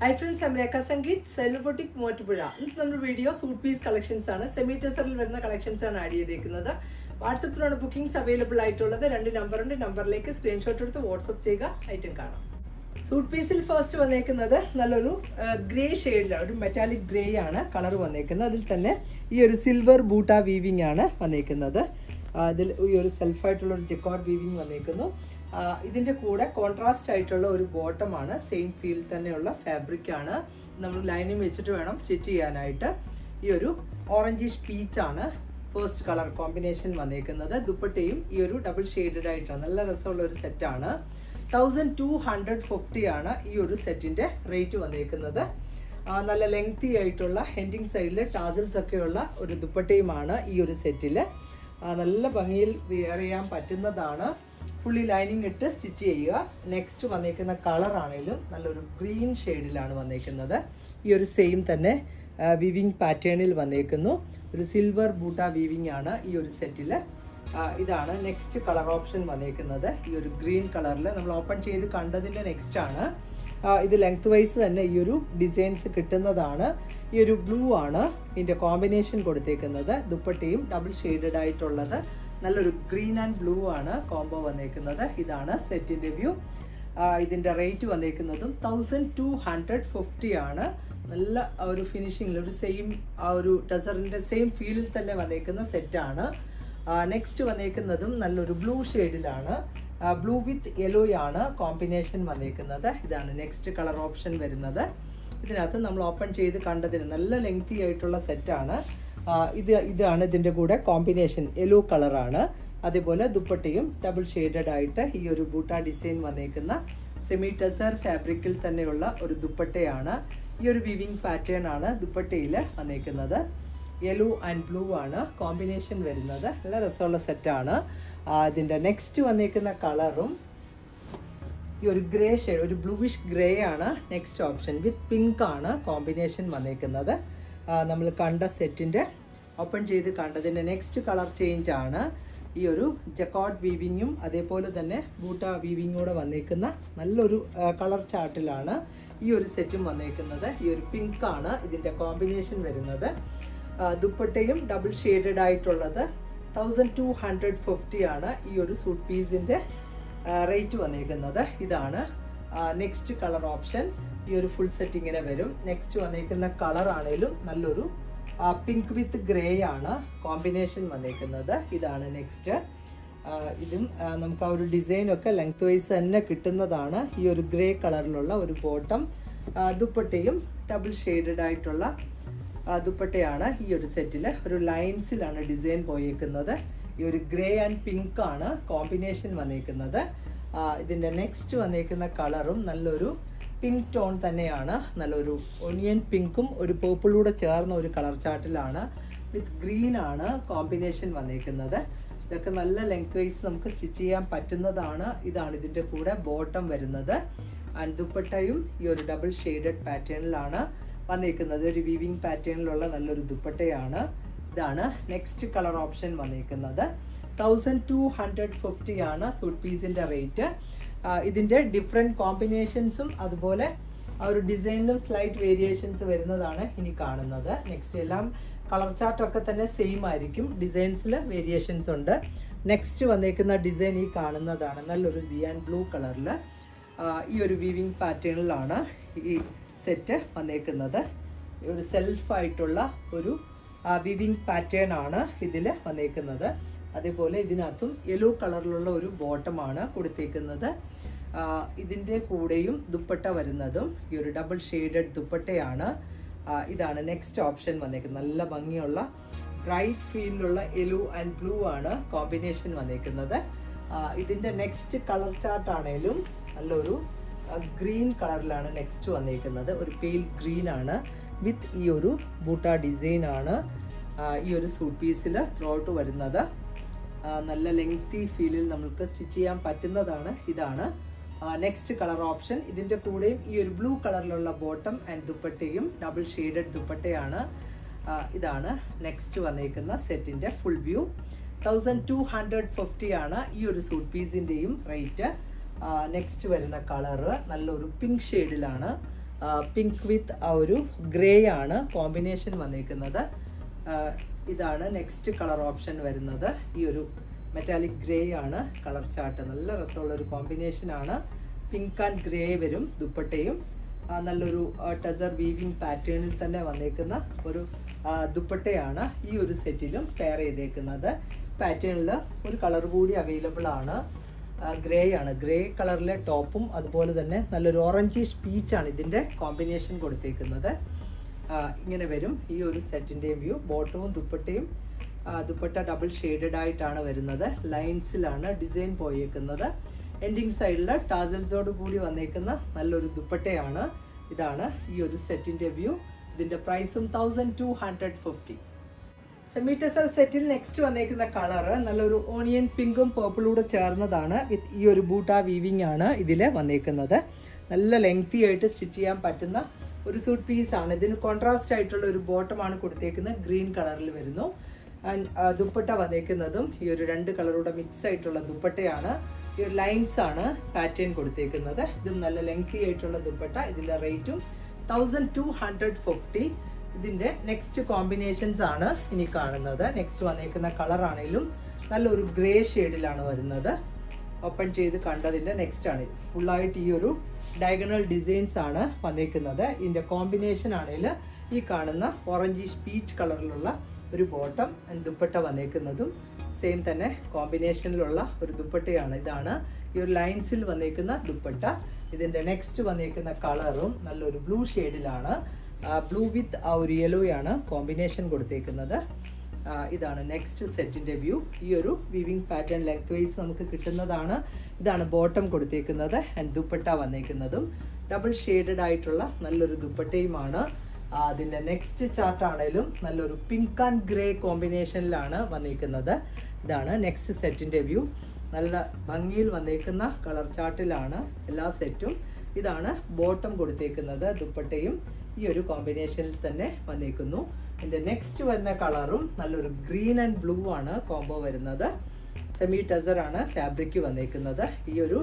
High friends അമരേക്ക സംഗീത് സെലിബ്രിറ്റിക് മോറ്റുപുഴ. ഇന്ന് നമ്മുടെ വീഡിയോ സൂട്ട് പീസ് കളക്ഷൻസ് ആണ്. സെമി ടെസറിൽ വരുന്ന കളക്ഷൻസ് ആണ് ആഡ് ചെയ്തേക്കുന്നത്. വാട്സപ്പിലാണ് ബുക്കിംഗ്സ് അവൈലബിൾ ആയിട്ടുള്ളത് രണ്ട് നമ്പർ നമ്പറുണ്ട് നമ്പറിലേക്ക് സ്ക്രീൻഷോട്ട് എടുത്ത് വാട്സപ്പ് ചെയ്യുക. ഐറ്റം കാണാം. സൂട്ട് പീസിൽ ഫസ്റ്റ് വന്നേക്കുന്നത് നല്ലൊരു ഗ്രേ ഷെയ്ഡിലാണ് ഒരു മെറ്റാലിക് ഗ്രേ ആണ് കളർ വന്നേക്കുന്നത്. അതിൽ തന്നെ ഈ ഒരു സിൽവർ ബൂട്ട വീവിംഗ് ആണ് വന്നേക്കുന്നത്. അതിൽ ഈ ഒരു സെൽഫായിട്ടുള്ള ഒരു ജെക്കോഡ് വീവിംഗ് വന്നേക്കുന്നു. ആ, ഇതിന്റെ കൂടെ കോൺട്രാസ്റ്റ് ആയിട്ടുള്ള ഒരു ബോട്ടമാണ് സെയിം ഫീൽ തന്നെയുള്ള ഫാബ്രിക്കാണ് നമ്മൾ ലൈനിങ് വെച്ചിട്ട് വേണം സ്റ്റിച്ച് ചെയ്യാനായിട്ട്. ഈ ഒരു ഓറഞ്ചിഷ് പീച്ചാണ് ഫസ്റ്റ് കളർ കോമ്പിനേഷൻ വന്നേക്കുന്നത്. ദുപ്പട്ടയും ഈ ഒരു ഡബിൾ ഷെയ്ഡഡ് ആയിട്ടാണ്. നല്ല രസമുള്ള ഒരു സെറ്റാണ് തൗസൻഡ് ടു ഹൺഡ്രഡ് ഫിഫ്റ്റി ആണ് ഈ ഒരു സെറ്റിന്റെ റേറ്റ് വന്നേക്കുന്നത്. നല്ല ലെങ്തി ആയിട്ടുള്ള ഹെൻഡിങ് സൈഡിൽ ടാസിൽസ് ഒക്കെയുള്ള ഒരു ദുപ്പട്ടയുമാണ് ഈ ഒരു സെറ്റിൽ നല്ല ഭംഗിയിൽ വെയർ ചെയ്യാൻ പറ്റുന്നതാണ്. ഫുള്ളി ലൈനിങ് ഇട്ട് സ്റ്റിച്ച് ചെയ്യുക. നെക്സ്റ്റ് വന്നേക്കുന്ന കളർ ആണെങ്കിലും നല്ലൊരു ഗ്രീൻ ഷെയ്ഡിലാണ് വന്നേക്കുന്നത്. ഈ ഒരു സെയിം തന്നെ വിവിങ് പാറ്റേണിൽ വന്നേക്കുന്നു. ഒരു സിൽവർ ബൂട്ട വിവിങ് ആണ് ഈ ഒരു സെറ്റിൽ ഇതാണ് നെക്സ്റ്റ് കളർ ഓപ്ഷൻ വന്നേക്കുന്നത്. ഈ ഒരു ഗ്രീൻ കളറിൽ നമ്മൾ ഓപ്പൺ ചെയ്ത് കണ്ടതിന്റെ നെക്സ്റ്റ് ആണ്. ഇത് ലെങ്ത് വൈസ് തന്നെ ഈ ഒരു ഡിസൈൻസ് കിട്ടുന്നതാണ്. ഈ ഒരു ബ്ലൂ ആണ് ഇതിന്റെ കോമ്പിനേഷൻ കൊടുത്തേക്കുന്നത്. ദുപ്പട്ടയും ഡബിൾ ഷെയ്ഡഡ് ആയിട്ടുള്ളത്. നല്ലൊരു ഗ്രീൻ ആൻഡ് ബ്ലൂ ആണ് കോംബോ വന്നേക്കുന്നത്. ഇതാണ് സെറ്റിന്റെ വ്യൂ ഇതിന്റെ റേറ്റ് വന്നേക്കുന്നതും തൗസൻഡ് ടു ഹൺഡ്രഡ് ഫിഫ്റ്റി ആണ്. നല്ല ഒരു ഫിനിഷിങ്ങിൽ ഒരു സെയിം ആ ഒരു ടെസറിന്റെ സെയിം ഫീലിൽ തന്നെ വന്നേക്കുന്ന സെറ്റാണ് നെക്സ്റ്റ് വന്നേക്കുന്നതും നല്ലൊരു ബ്ലൂ ഷെയ്ഡിലാണ് ബ്ലൂ വിത്ത് യെല്ലോ ആണ് കോമ്പിനേഷൻ വന്നേക്കുന്നത്. ഇതാണ് നെക്സ്റ്റ് കളർ ഓപ്ഷൻ വരുന്നത്. ഇതിനകത്ത് നമ്മൾ ഓപ്പൺ ചെയ്ത് കണ്ടതിന് നല്ല ലെങ്തി ആയിട്ടുള്ള സെറ്റാണ് ഇത് ഇതാണ് ഇതിന്റെ കൂടെ കോമ്പിനേഷൻ യെല്ലോ കളറാണ് അതേപോലെ ദുപ്പട്ടയും ഡബിൾ ഷെയ്ഡഡ് ആയിട്ട് ഈ ഒരു ബൂട്ട ഡിസൈൻ വന്നേക്കുന്ന സെമി ടെസർ ഫാബ്രിക്കിൽ തന്നെയുള്ള ഒരു ദുപ്പട്ടയാണ്. ഈ ഒരു വിവിങ് പാറ്റേൺ ആണ് ദുപ്പട്ടയിൽ വന്നേക്കുന്നത്. യെല്ലോ ആൻഡ് ബ്ലൂ ആണ് കോമ്പിനേഷൻ വരുന്നത്. നല്ല രസമുള്ള സെറ്റാണ് അതിന്റെ നെക്സ്റ്റ് വന്നേക്കുന്ന കളറും ഈ ഒരു ഗ്രേ ഷെയ്ഡ് ഒരു ബ്ലൂവിഷ് ഗ്രേ ആണ് നെക്സ്റ്റ് ഓപ്ഷൻ വിത്ത് പിങ്ക് ആണ് കോമ്പിനേഷൻ വന്നേക്കുന്നത്. നമ്മൾ കണ്ട സെറ്റിന്റെ ഓപ്പൺ ചെയ്ത് കണ്ടതിന്റെ നെക്സ്റ്റ് കളർ ചേഞ്ച് ആണ് ഈ ഒരു ജക്കോട്ട് വീവിങ്ങും അതേപോലെ തന്നെ ബൂട്ട വീവിങ്ങും കൂടെ വന്നേക്കുന്ന നല്ലൊരു കളർ ചാർട്ടിലാണ് ഈ ഒരു സെറ്റും വന്നേക്കുന്നത്. ഈ ഒരു പിങ്ക് ആണ് ഇതിന്റെ കോമ്പിനേഷൻ വരുന്നത്. ദുപ്പട്ടയും ഡബിൾ ഷെയ്ഡഡ് ആയിട്ടുള്ളത് തൗസൻഡ് ടു ഹൺഡ്രഡ് ഫിഫ്റ്റി ആണ് ഈ ഒരു സൂട്ട് പീസിന്റെ റേറ്റ് വന്നേക്കുന്നത്. ഇതാണ് നെക്സ്റ്റ് കളർ ഓപ്ഷൻ ഈ ഒരു ഫുൾ സെറ്റ് ഇങ്ങനെ വരും. നെക്സ്റ്റ് വന്നേക്കുന്ന കളർ ആണേലും നല്ലൊരു പിങ്ക് വിത്ത് ഗ്രേ ആണ് കോമ്പിനേഷൻ വന്നേക്കുന്നത്. ഇതാണ് നെക്സ്റ്റ് ഇതും നമുക്ക് ആ ഒരു ഡിസൈൻ ഒക്കെ ലെങ്ത് വൈസ് തന്നെ കിട്ടുന്നതാണ് ഈ ഒരു ഗ്രേ കളറിലുള്ള ഒരു ബോട്ടം ദുപ്പട്ടയും ഡബിൾ ഷെയ്ഡഡ് ആയിട്ടുള്ള ദുപ്പട്ടയാണ് ഈ ഒരു സെറ്റിൽ ഒരു ലൈൻസിലാണ് ഡിസൈൻ പോയേക്കുന്നത്. ഈ ഒരു ഗ്രേ ആൻഡ് പിങ്ക് ആണ് കോമ്പിനേഷൻ വന്നേക്കുന്നത്. ഇതിന്റെ നെക്സ്റ്റ് വന്നേക്കുന്ന കളറും നല്ലൊരു പിങ്ക് ടോൺ തന്നെയാണ്. നല്ലൊരു ഒനിയൻ പിങ്കും ഒരു പേർപ്പിളൂടെ ചേർന്ന ഒരു കളർ ചാർട്ടിലാണ് വിത്ത് ഗ്രീൻ ആണ് കോമ്പിനേഷൻ വന്നിരിക്കുന്നത് ഇതൊക്കെ നല്ല ലെങ്ത് വൈസ് നമുക്ക് സ്റ്റിച്ച് ചെയ്യാൻ പറ്റുന്നതാണ്. ഇതാണ് ഇതിന്റെ കൂടെ ബോട്ടം വരുന്നത്. ആൻഡ് ദുപ്പട്ടയും ഈ ഒരു ഡബിൾ ഷെയ്ഡഡ് പാറ്റേണിലാണ് വന്നിരിക്കുന്നത് ഒരു വിവിങ് പാറ്റേണിലുള്ള നല്ലൊരു ദുപ്പട്ടയാണ്. ഇതാണ് നെക്സ്റ്റ് കളർ ഓപ്ഷൻ വന്നിരിക്കുന്നത് തൗസൻഡ് ടു ഹൺഡ്രഡ് ഫിഫ്റ്റി ആണ് സൂട്ട് പീസിന്റെ റേറ്റ് ഇതിന്റെ ഡിഫറെന്റ് കോമ്പിനേഷൻസും അതുപോലെ ആ ഒരു ഡിസൈനിലും സ്ലൈറ്റ് വേരിയേഷൻസ് വരുന്നതാണ് ഇനി കാണുന്നത്. നെക്സ്റ്റ് എല്ലാം കളർ ചാർട്ടൊക്കെ തന്നെ സെയിം ആയിരിക്കും. ഡിസൈൻസിൽ വേരിയേഷൻസ് ഉണ്ട്. നെക്സ്റ്റ് വന്നേക്കുന്ന ഡിസൈൻ ഈ കാണുന്നതാണ്. നല്ലൊരു ദിയാൻ ബ്ലൂ കളറിൽ ഈ ഒരു വീവിങ് പാറ്റേണിലാണ് ഈ സെറ്റ് വന്നേക്കുന്നത്. ഒരു സെൽഫായിട്ടുള്ള ഒരു വിവിങ് പാറ്റേൺ ആണ് ഇതിൽ വന്നേക്കുന്നത്. അതേപോലെ ഇതിനകത്തും യെല്ലോ കളറിലുള്ള ഒരു ബോട്ടമാണ് കൊടുത്തേക്കുന്നത്. ഇതിന്റെ കൂടെയും ദുപ്പട്ട വരുന്നതും ഈ ഒരു ഡബിൾ ഷെയ്ഡഡ് ദുപ്പട്ടയാണ്. ഇതാണ് നെക്സ്റ്റ് ഓപ്ഷൻ വന്നേക്കുന്നത്. നല്ല ഭംഗിയുള്ള ബ്രൈറ്റ് ഫീലിലുള്ള യെല്ലോ ആൻഡ് ബ്ലൂ ആണ് കോമ്പിനേഷൻ വന്നേക്കുന്നത്. ഇതിന്റെ നെക്സ്റ്റ് കളർ ചാർട്ട് ആണേലും നല്ലൊരു ഗ്രീൻ കളറിലാണ് നെക്സ്റ്റ് വന്നേക്കുന്നത്. ഒരു പെയിൽ ഗ്രീൻ ആണ് വിത്ത് ഈ ഒരു ബൂട്ട ഡിസൈൻ ആണ് ഈ ഒരു സൂട്ട് പീസിൽ ത്രോട്ട് വരുന്നത്. നല്ല ലെങ്തി ഫീലിൽ നമുക്ക് സ്റ്റിച്ച് ചെയ്യാൻ പറ്റുന്നതാണ്. ഇതാണ്. നെക്സ്റ്റ് കളർ ഓപ്ഷൻ ഇതിന്റെ കൂടെയും ഈ ഒരു ബ്ലൂ കളറിലുള്ള ബോട്ടം ആൻഡ് ദുപ്പട്ടയും ഡബിൾ ഷെയ്ഡഡ് ദുപ്പട്ടയാണ്. ഇതാണ് നെക്സ്റ്റ് വന്നേക്കുന്ന സെറ്റിന്റെ full view thousand two hundred fifty ആണ് ഈ ഒരു സൂട്ട് പീസിന്റെയും റേറ്റ് നെക്സ്റ്റ് വരുന്ന കളറ് നല്ലൊരു പിങ്ക് ഷെയ്ഡിലാണ് പിങ്ക് വിത്ത് ആ ഒരു ഗ്രേ ആണ്. കോമ്പിനേഷൻ വന്നേക്കുന്നത്. ആ, ഇതാണ് നെക്സ്റ്റ് കളർ ഓപ്ഷൻ വരുന്നത്. ഈ ഒരു മെറ്റാലിക് ഗ്രേ ആണ് കളർ ചാർട്ട് നല്ല രസമുള്ള ഒരു കോമ്പിനേഷൻ ആണ്. പിങ്ക് ആൻഡ് ഗ്രേ വരും ദുപ്പട്ടയും. നല്ലൊരു ടസർ വീവിംഗ് പാറ്റേണിൽ തന്നെ വന്നേക്കുന്ന ഒരു ദുപ്പട്ടയാണ് ഈ ഒരു സെറ്റിലും പെയർ ചെയ്തേക്കുന്നത്. പാറ്റേണിൽ ഒരു കളർ കൂടി അവൈലബിൾ ആണ്. ഗ്രേ ആണ്. ഗ്രേ കളറിലെ ടോപ്പും അതുപോലെ തന്നെ നല്ലൊരു ഓറഞ്ചിഷ് പീച്ചാണ് ഇതിന്റെ കോമ്പിനേഷൻ കൊടുത്തേക്കുന്നത്. ഇങ്ങനെ വരും. ഈ ഒരു സെറ്റിന്റെയും വ്യൂ ബോട്ടവും ദുപ്പട്ടയും ദുപ്പട്ട ഡബിൾ ഷെയ്ഡഡ് ആയിട്ടാണ് വരുന്നത്. ലൈൻസിലാണ് ഡിസൈൻ പോയേക്കുന്നത്. എൻഡിങ് സൈഡിൽ ടാസൽസോട് കൂടി വന്നേക്കുന്ന നല്ലൊരു ദുപ്പട്ടയാണ്. ഇതാണ് ഈ ഒരു സെറ്റിന്റെ വ്യൂ. ഇതിന്റെ പ്രൈസും തൗസൻഡ് ടു ഹൺഡ്രഡ് ഫിഫ്റ്റി സെമിറ്റസൽ സെറ്റിൽ നെക്സ്റ്റ് വന്നേക്കുന്ന കളറ് നല്ലൊരു ഓണിയൻ പിങ്കും പേർപ്പിളൂടെ ചേർന്നതാണ്. വിത്ത് ഈ ഒരു ബൂട്ട വീവിങ് ആണ് ഇതിൽ വന്നേക്കുന്നത്. നല്ല ലെങ്തി ആയിട്ട് സ്റ്റിച്ച് ചെയ്യാൻ പറ്റുന്ന ഒരു സൂട്ട് പീസ് ആണ്. ഇതിന് കോൺട്രാസ്റ്റ് ആയിട്ടുള്ള ഒരു ബോട്ടമാണ് കൊടുത്തേക്കുന്നത്. ഗ്രീൻ കളറിൽ വരുന്നു. ദുപ്പട്ട വന്നേക്കുന്നതും ഈ ഒരു രണ്ട് കളറൂടെ മിക്സ് ആയിട്ടുള്ള ദുപ്പട്ടയാണ്. ഈ ഒരു ലൈൻസ് ആണ് പാറ്റേൺ കൊടുത്തേക്കുന്നത്. ഇതും നല്ല ലെങ്തി ആയിട്ടുള്ള ദുപ്പട്ട. ഇതിന്റെ റേറ്റും തൗസൻഡ് ടു ഹൺഡ്രഡ് ഫിഫ്റ്റി ഇതിന്റെ നെക്സ്റ്റ് കോമ്പിനേഷൻസ് ആണ് ഇനി കാണുന്നത്. നെക്സ്റ്റ് വന്നേക്കുന്ന കളറാണെങ്കിലും നല്ലൊരു ഗ്രേ ഷെയ്ഡിലാണ് വരുന്നത്. ഓപ്പൺ ചെയ്ത് കണ്ടതിന്റെ നെക്സ്റ്റ് ആണ്. ഫുള്ളായിട്ട് ഈ ഒരു ഡയഗണൽ ഡിസൈൻസ് ആണ് വന്നിരിക്കുന്നത്. ഇതിന്റെ കോമ്പിനേഷൻ ആണെങ്കിൽ ഈ കാണുന്ന ഓറഞ്ച് പീച്ച് കളറിലുള്ള ഒരു ബോട്ടം ദുപ്പട്ട വന്നേക്കുന്നതും സെയിം തന്നെ കോമ്പിനേഷനിലുള്ള ഒരു ദുപ്പട്ടയാണ്. ഇതാണ് ഈ ഒരു ലൈൻസിൽ വന്നേക്കുന്ന ദുപ്പട്ട. ഇതിന്റെ നെക്സ്റ്റ് വന്നേക്കുന്ന കളറും നല്ലൊരു ബ്ലൂ ഷെയ്ഡിലാണ് ബ്ലൂ വിത്ത് ആ ഒരു യെല്ലോയാണ് കോമ്പിനേഷൻ കൊടുത്തേക്കുന്നത്. ഇതാണ് നെക്സ്റ്റ് സെറ്റിന്റെ വ്യൂ ഈ ഒരു വിവിങ് പാറ്റേൺ ലെഗ് വൈസ് നമുക്ക് കിട്ടുന്നതാണ്. ഇതാണ് ബോട്ടം കൊടുത്തേക്കുന്നത് ആൻഡ് ദുപ്പട്ട വന്നേക്കുന്നതും. ഡബിൾ ഷെയ്ഡഡ് ആയിട്ടുള്ള നല്ലൊരു ദുപ്പട്ടയുമാണ്. അതിന്റെ നെക്സ്റ്റ് ചാർട്ട് ആണെങ്കിലും നല്ലൊരു പിങ്ക് ആൻഡ് ഗ്രേ കോമ്പിനേഷനിലാണ് വന്നേക്കുന്നത്. ഇതാണ് നെക്സ്റ്റ് സെറ്റിന്റെ വ്യൂ നല്ല ഭംഗിയിൽ വന്നേക്കുന്ന കളർ ചാർട്ടിലാണ് എല്ലാ സെറ്റും ഇതാണ് ബോട്ടം കൊടുത്തേക്കുന്നത് ദുപ്പട്ടയും. ഈ ഒരു കോമ്പിനേഷനിൽ തന്നെ വന്നേക്കുന്നു. എന്റെ നെക്സ്റ്റ് വരുന്ന കളറും നല്ലൊരു ഗ്രീൻ ആൻഡ് ബ്ലൂ ആണ് കോംബോ വരുന്നത്. സെമി ടെസർ ആണ് ഫാബ്രിക് വന്നേക്കുന്നത്. ഈ ഒരു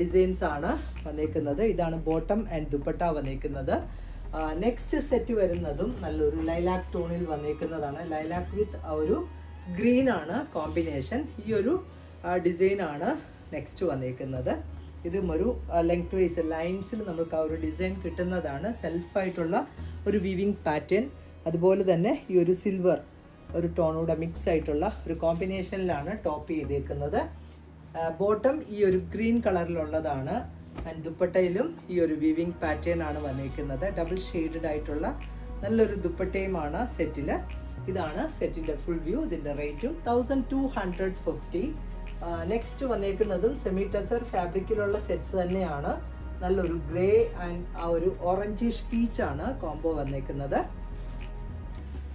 ഡിസൈൻസ് ആണ് വന്നേക്കുന്നത്. ഇതാണ് ബോട്ടം ആൻഡ് ദുപ്പട്ട വന്നേക്കുന്നത്. നെക്സ്റ്റ് സെറ്റ് വരുന്നതും നല്ലൊരു ലൈലാക്ക് ടോണിൽ വന്നേക്കുന്നതാണ്. ലൈലാക്ക് വിത്ത് ഒരു ഗ്രീൻ ആണ് കോമ്പിനേഷൻ ഈ ഒരു ഡിസൈൻ ആണ് നെക്സ്റ്റ് വന്നേക്കുന്നത്. ഇതും ഒരു ലെങ്ത് വൈസ് ലൈൻസിൽ നമുക്ക് ആ ഒരു ഡിസൈൻ കിട്ടുന്നതാണ്. സെൽഫായിട്ടുള്ള ഒരു വിവിങ് പാറ്റേൺ അതുപോലെ തന്നെ ഈ ഒരു സിൽവർ ഒരു ടോണൂടെ മിക്സ് ആയിട്ടുള്ള ഒരു കോമ്പിനേഷനിലാണ് ടോപ്പ് ചെയ്തേക്കുന്നത്. ബോട്ടം ഈ ഒരു ഗ്രീൻ കളറിലുള്ളതാണ് ആൻഡ് ദുപ്പട്ടയിലും ഈ ഒരു വിവിങ് പാറ്റേൺ ആണ് വന്നേക്കുന്നത്. ഡബിൾ ഷെയ്ഡഡ് ആയിട്ടുള്ള നല്ലൊരു ദുപ്പട്ടയുമാണ് സെറ്റിൽ ഇതാണ് സെറ്റിന്റെ ഫുൾ വ്യൂ ഇതിന്റെ റേറ്റും thousand two hundred fifty next വന്നേക്കുന്നതും semi tussar ഫാബ്രിക്കിലുള്ള സെറ്റ്സ് തന്നെയാണ്. നല്ലൊരു ഗ്രേ ആൻഡ് ആ ഒരു ഓറഞ്ചിഷ് പീച്ചാണ് കോംബോ വന്നേക്കുന്നത്.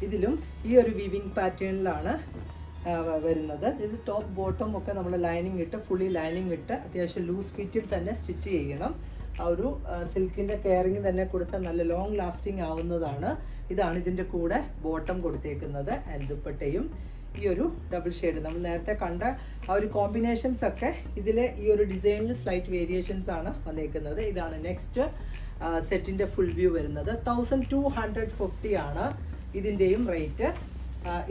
ഇതിലും ഈ ഒരു വിവിങ് പാറ്റേണിലാണ് വരുന്നത്. ഇത് ടോപ്പ് ബോട്ടം ഒക്കെ നമ്മൾ ലൈനിങ് ഇട്ട് ഫുള്ളി ലൈനിങ് ഇട്ട് അത്യാവശ്യം ലൂസ് ഫിറ്റിൽ തന്നെ സ്റ്റിച്ച് ചെയ്യണം. ആ ഒരു സിൽക്കിന്റെ കെയറിങ് തന്നെ കൊടുത്താൽ നല്ല ലോങ് ലാസ്റ്റിംഗ് ആവുന്നതാണ്. ഇതാണ് ഇതിന്റെ കൂടെ ബോട്ടം കൊടുത്തേക്കുന്നത് ദുപ്പട്ടയും. ഈ ഒരു ഡബിൾ ഷെയ്ഡ് നമ്മൾ നേരത്തെ കണ്ട ആ ഒരു കോമ്പിനേഷൻസ് ഒക്കെ ഇതിലെ ഈ ഒരു ഡിസൈനിൽ സ്ലൈറ്റ് വേരിയേഷൻസ് ആണ് വന്നേക്കുന്നത്. ഇതാണ് നെക്സ്റ്റ് സെറ്റിന്റെ ഫുൾ വ്യൂ വരുന്നത്. തൗസൻഡ് ടു ഹൺഡ്രഡ് ഫിഫ്റ്റി ആണ്. ഇതിന്റെയും റേറ്റ്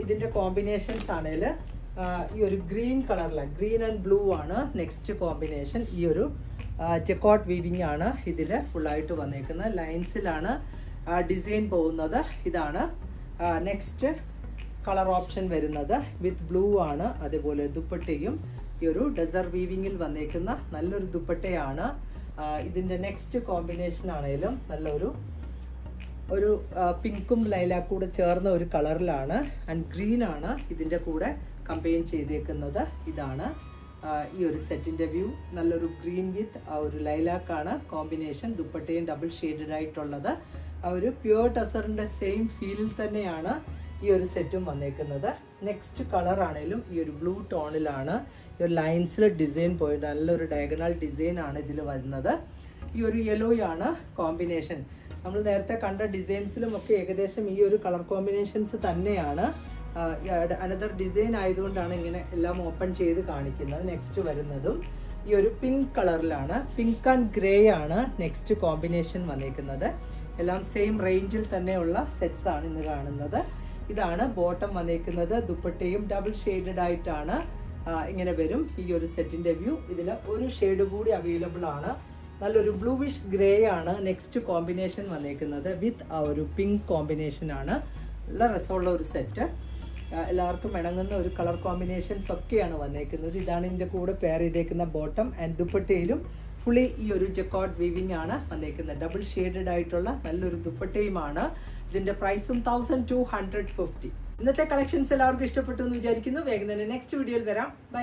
ഇതിന്റെ കോമ്പിനേഷൻസ് ആണെങ്കിൽ ഈ ഒരു ഗ്രീൻ കളറിലെ ഗ്രീൻ ആൻഡ് ബ്ലൂ ആണ് നെക്സ്റ്റ് കോമ്പിനേഷൻ ഈ ഒരു ചെക്കോട്ട് വീവിങ് ആണ് ഇതിൽ ഫുള്ളായിട്ട് വന്നേക്കുന്നത്. ലൈൻസിലാണ് ഡിസൈൻ പോകുന്നത്. ഇതാണ് നെക്സ്റ്റ് കളർ ഓപ്ഷൻ വരുന്നത്. വിത്ത് ബ്ലൂ ആണ്. അതേപോലെ ദുപ്പട്ടയും. ഈ ഒരു ഡെസർ വീവിങ്ങിൽ വന്നേക്കുന്ന നല്ലൊരു ദുപ്പട്ടയാണ്. ഇതിന്റെ നെക്സ്റ്റ് കോമ്പിനേഷൻ ആണെങ്കിലും നല്ലൊരു ഒരു പിങ്കും ലൈലാക്കും കൂടെ ചേർന്ന ഒരു കളറിലാണ് ആൻഡ് ഗ്രീൻ ആണ് ഇതിന്റെ കൂടെ കമ്പൈൻ ചെയ്തേക്കുന്നത്. ഇതാണ് ഈ ഒരു സെറ്റിന്റെ വ്യൂ നല്ലൊരു ഗ്രീൻ വിത്ത് ആ ഒരു ലൈലാക്കാണ് കോമ്പിനേഷൻ ദുപ്പട്ടയും ഡബിൾ ഷെയ്ഡഡ് ആയിട്ടുള്ളത്. ആ ഒരു പ്യുവർ ടസറിന്റെ സെയിം ഫീലിൽ തന്നെയാണ് ഈ ഒരു സെറ്റും വന്നേക്കുന്നത്. നെക്സ്റ്റ് കളർ ആണെങ്കിലും ഈ ഒരു ബ്ലൂ ടോണിലാണ് ഈ ഒരു ലൈൻസിൽ ഡിസൈൻ പോയി നല്ലൊരു ഡയഗണൽ ഡിസൈൻ ആണ് ഇതിൽ വരുന്നത്. ഈ ഒരു യെല്ലോയാണ് കോമ്പിനേഷൻ നമ്മൾ നേരത്തെ കണ്ട ഡിസൈൻസിലും ഒക്കെ ഏകദേശം ഈ ഒരു കളർ കോമ്പിനേഷൻസ് തന്നെയാണ്. അനദർ ഡിസൈൻ ആയതുകൊണ്ടാണ് ഇങ്ങനെ എല്ലാം ഓപ്പൺ ചെയ്ത് കാണിക്കുന്നത് നെക്സ്റ്റ് വരുന്നതും. ഈ ഒരു പിങ്ക് കളറിലാണ് പിങ്ക് ആൻഡ് ഗ്രേ ആണ് നെക്സ്റ്റ് കോമ്പിനേഷൻ വന്നേക്കുന്നത്. എല്ലാം സെയിം റേഞ്ചിൽ തന്നെയുള്ള സെറ്റ്സ് ആണ് ഇന്ന് കാണുന്നത്. ഇതാണ് ബോട്ടം വന്നേക്കുന്നത് ദുപ്പട്ടയും ഡബിൾ ഷെയ്ഡഡ് ആയിട്ടാണ് ഇങ്ങനെ വരും ഈ ഒരു സെറ്റിന്റെ വ്യൂ ഇതിൽ ഒരു ഷെയ്ഡ് കൂടി അവൈലബിൾ ആണ്. നല്ലൊരു ബ്ലൂവിഷ് ഗ്രേ ആണ് നെക്സ്റ്റ് കോമ്പിനേഷൻ വന്നേക്കുന്നത് വിത്ത് ആ ഒരു പിങ്ക് കോമ്പിനേഷൻ ആണ്. നല്ല രസമുള്ള ഒരു സെറ്റ് എല്ലാവർക്കും ഇണങ്ങുന്ന ഒരു കളർ കോമ്പിനേഷൻസ് ഒക്കെയാണ് വന്നേക്കുന്നത്. ഇതാണ് ഇതിന്റെ കൂടെ പെയർ ചെയ്തേക്കുന്ന ബോട്ടം ആൻഡ് ദുപ്പട്ടയിലും ഫുള്ളി ഈ ഒരു ജക്കോട്ട് വീവിംഗ് ആണ് വന്നേക്കുന്നത്. ഡബിൾ ഷെയ്ഡഡ് ആയിട്ടുള്ള നല്ലൊരു ദുപ്പട്ടയുമാണ്. ഇതിന്റെ പ്രൈസും തൗസൻഡ് ടു ഹൺഡ്രഡ് ഫിഫ്റ്റി ഇന്നത്തെ കളക്ഷൻസ് എല്ലാവർക്കും ഇഷ്ടപ്പെട്ടു എന്ന് വിചാരിക്കുന്നു. വേഗം തന്നെ നെക്സ്റ്റ് വീഡിയോയിൽ വരാം. ബൈ